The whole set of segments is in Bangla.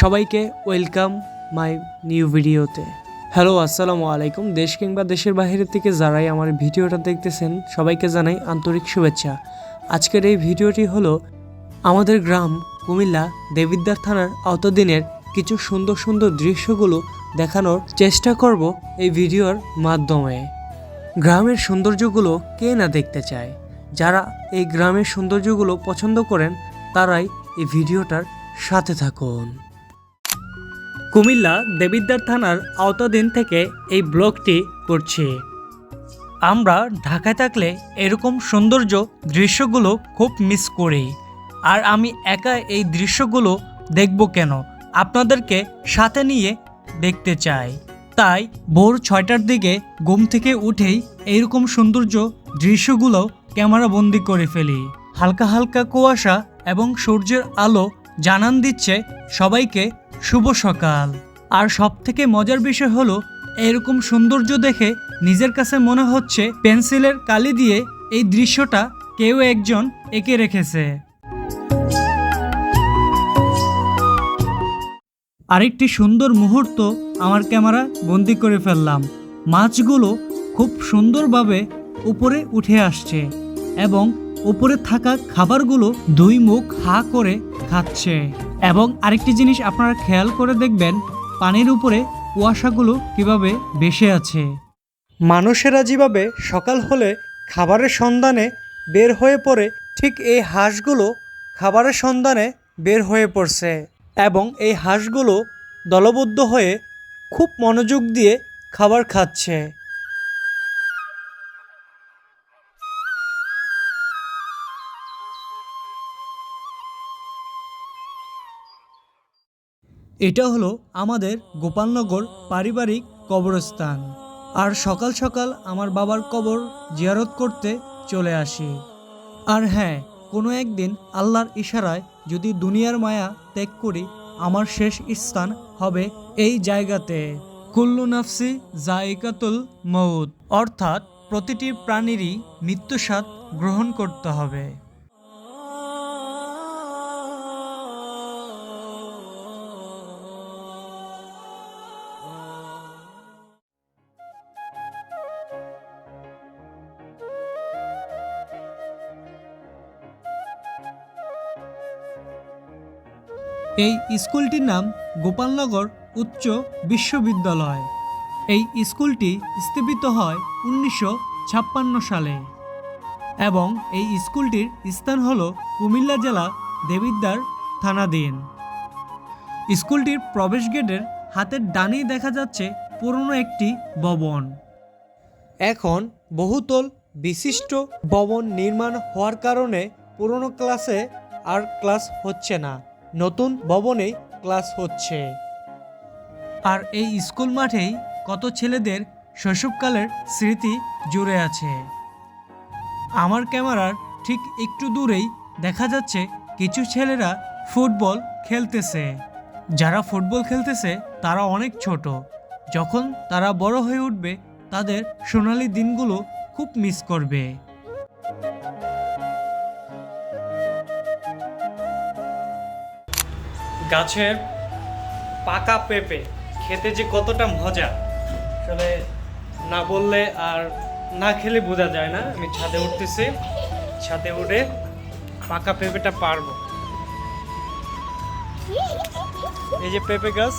সবাইকে ওয়েলকাম মাই নিউ ভিডিওতে। হ্যালো, আসসালামু আলাইকুম। দেশ কিংবা দেশের বাইরে থেকে যারাই আমার ভিডিওটা দেখতেছেন, সবাইকে জানাই আন্তরিক শুভেচ্ছা। আজকের এই ভিডিওটি হলো আমাদের গ্রাম কুমিল্লা দেবিদ্বার থানার আওতাধীনের কিছু সুন্দর সুন্দর দৃশ্যগুলো দেখানোর চেষ্টা করব এই ভিডিওর মাধ্যমে। গ্রামের সৌন্দর্যগুলো কে না দেখতে চায়? যারা এই গ্রামের সৌন্দর্যগুলো পছন্দ করেন, তারাই এই ভিডিওটার সাথে থাকুন। কুমিল্লা দেবিদ্বার থানার আওতাধীন থেকে এই ব্লগটি করছি। আমরা ঢাকায় থাকলে এরকম সৌন্দর্য দৃশ্যগুলো খুব মিস করি। আর আমি একা এই দৃশ্যগুলো দেখব কেন? আপনাদেরকে সাথে নিয়ে দেখতে চাই। তাই ভোর ছয়টার দিকে ঘুম থেকে উঠেই এইরকম সৌন্দর্য দৃশ্যগুলো ক্যামেরা বন্দি করে ফেলি। হালকা হালকা কুয়াশা এবং সূর্যের আলো জানান দিচ্ছে সবাইকে শুভ সকাল। আর সব থেকে মজার বিষয় হলো, এরকম সৌন্দর্য দেখে নিজের কাছে মনে হচ্ছে পেন্সিলের কালি দিয়ে এই দৃশ্যটা কেউ একজন এঁকে রেখেছে। আরেকটি সুন্দর মুহূর্ত আমার ক্যামেরা বন্দি করে ফেললাম। মাছগুলো খুব সুন্দরভাবে উপরে উঠে আসছে এবং উপরে থাকা খাবারগুলো দুই মুখ হা করে খাচ্ছে। এবং আরেকটি জিনিস আপনারা খেয়াল করে দেখবেন, পানির উপরে কুয়াশাগুলো কীভাবে ভেসে আছে। মানুষেরা যেভাবে সকাল হলে খাবারের সন্ধানে বের হয়ে পড়ে, ঠিক এই হাঁসগুলো খাবারের সন্ধানে বের হয়ে পড়ছে। এবং এই হাঁসগুলো দলবদ্ধ হয়ে খুব মনোযোগ দিয়ে খাবার খাচ্ছে। এটা হলো আমাদের গোপালনগর পারিবারিক কবরস্থান। আর সকাল সকাল আমার বাবার কবর জিয়ারত করতে চলে আসি। আর হ্যাঁ কোনো একদিন আল্লাহর ইশারায় যদি দুনিয়ার মায়া ত্যাগ করি, আমার শেষ স্থান হবে এই জায়গাতে। কুল্লু নাফসি জায়কাতুল মৌত অর্থাৎ প্রতিটি প্রাণীরই মৃত্যুস্বাদ গ্রহণ করতে হবে। এই স্কুলটির নাম গোপালনগর উচ্চ বিশ্ববিদ্যালয়। এই স্কুলটি স্থাপিত হয় উনিশশো ছাপ্পান্ন সালে এবং এই স্কুলটির স্থান হল কুমিল্লা জেলা দেবিদ্বার থানাধীন। স্কুলটির প্রবেশ গেটের হাতের ডানেই দেখা যাচ্ছে পুরনো একটি ভবন। এখন বহুতল বিশিষ্ট ভবন নির্মাণ হওয়ার কারণে পুরনো ক্লাসে আর ক্লাস হচ্ছে না। নতুন ভবনেই ক্লাস হচ্ছে। আর এই স্কুল মাঠেই কত ছেলেদের শৈশবকালের স্মৃতি জুড়ে আছে। আমার ক্যামেরার ঠিক একটু দূরেই দেখা যাচ্ছে কিছু ছেলেরা ফুটবল খেলতেছে। যারা ফুটবল খেলতেছে, তারা অনেক ছোট। যখন তারা বড় হয়ে উঠবে, তাদের সোনালি দিনগুলো খুব মিস করবে। গাছের পাকা পেঁপে, খেতে যে কতটা মজা, আসলে না বললে আর না খেলে বোঝা যায় না। আমি ছাদে উঠতেছি, ছাদে উঠে পাকা পেঁপেটা পারব। এই যে পেঁপে গাছ।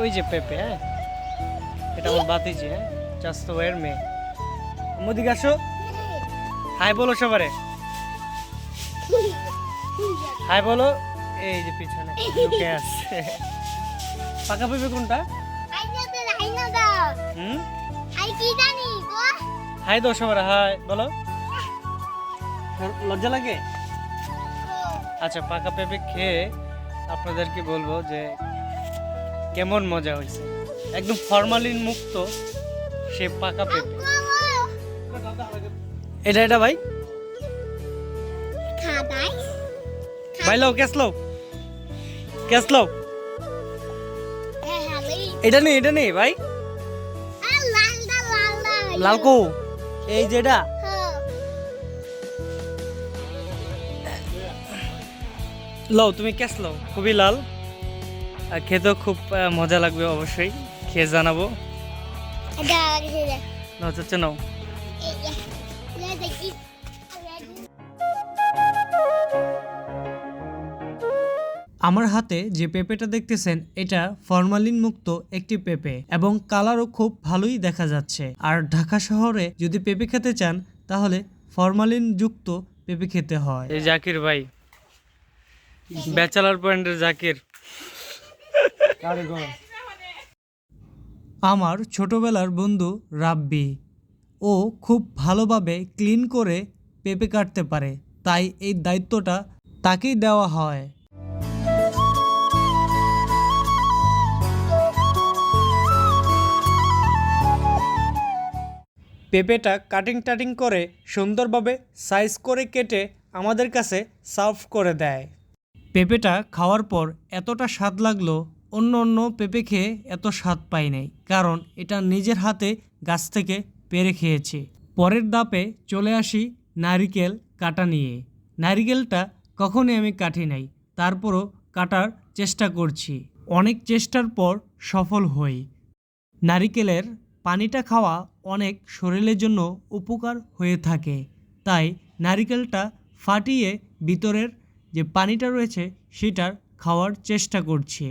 ওই যে পেঁপে হ্যাঁ? এটা আমার বাতিজি হ্যাঁ? চাস্তো এর মেয়ে। মোদিকে আসো। হাই বলো সবারে। হাই বলো। এই যে পিছনে লুকে আছে। পাকা পেঁপে কোনটা? হুম? হাই দাও সবার হাই, বলো। লজ্জা লাগে? আচ্ছা পাকা পেঁপে খেয়ে আপনাদেরকে বলব যে কেমন মজা হয়েছে। একদম ফরমালিন মুক্ত সে পাকা পেঁপে এটা এটা ভাই? ভাই লো ক্যাশ এটা নেই এটা নেই ভাই। লালকো এই যেটা লও তুমি ক্যাশ লও খুবই লাল। আর খেতেও খুব মজা লাগবে অবশ্যই খেয়ে জানাব। ada. নাও আমার হাতে যে পেঁপেটা দেখতেছেন এটা ফরমালিন মুক্ত একটি পেঁপে এবং কালারও খুব ভালোই দেখা যাচ্ছে। আর ঢাকা শহরে যদি পেঁপে খেতে চান তাহলে ফরমালিন যুক্ত পেঁপে খেতে হয়। এই জাকির ভাই ব্যাচেলার পয়েন্টের জাকির। আমার ছোটবেলার বন্ধু রাব্বি ও খুব ভালোভাবে ক্লিন করে পেঁপে কাটতে পারে তাই এই দায়িত্বটা তাকেই দেওয়া হয়। পেঁপেটা কাটিং টাটিং করে সুন্দরভাবে সাইজ করে কেটে আমাদের কাছে সার্ভ করে দেয়। পেঁপেটা খাওয়ার পর এতটা স্বাদ লাগল, অন্য অন্য পেঁপে খেয়ে এত স্বাদ পাই নাই, কারণ এটা নিজের হাতে গাছ থেকে পেরে খেয়েছি। পরের দাপে চলে আসি নারিকেল কাটা নিয়ে। নারিকেলটা কখনই আমি কাটি নাই, তারপরও কাটার চেষ্টা করছি। অনেক চেষ্টার পর সফল হই। নারিকেলের পানিটা খাওয়া অনেক শরীরের জন্য উপকার হয়ে থাকে। তাই নারিকেলটা ফাটিয়ে ভিতরের যে পানিটা রয়েছে, সেটার খাওয়ার চেষ্টা করছি।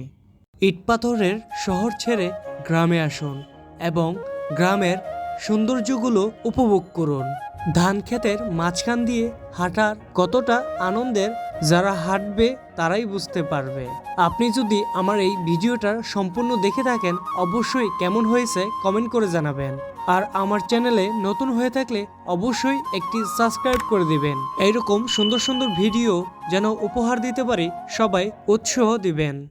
ইটপাথরের শহর ছেড়ে গ্রামে আসুন এবং গ্রামের সৌন্দর্যগুলো উপভোগ করুন। ধান ক্ষেতের মাঝখান দিয়ে হাঁটার কতটা আনন্দের যারা হাঁটবে, তারাই বুঝতে পারবে। আপনি যদি আমার এই ভিডিওটা সম্পূর্ণ দেখে থাকেন, অবশ্যই কেমন হয়েছে, কমেন্ট করে জানাবেন। আর আমার চ্যানেলে নতুন হয়ে থাকলে অবশ্যই একটি সাবস্ক্রাইব করে দিবেন। এইরকম সুন্দর সুন্দর ভিডিও যেন উপহার দিতে পারি সবাই উৎসাহ দিবেন।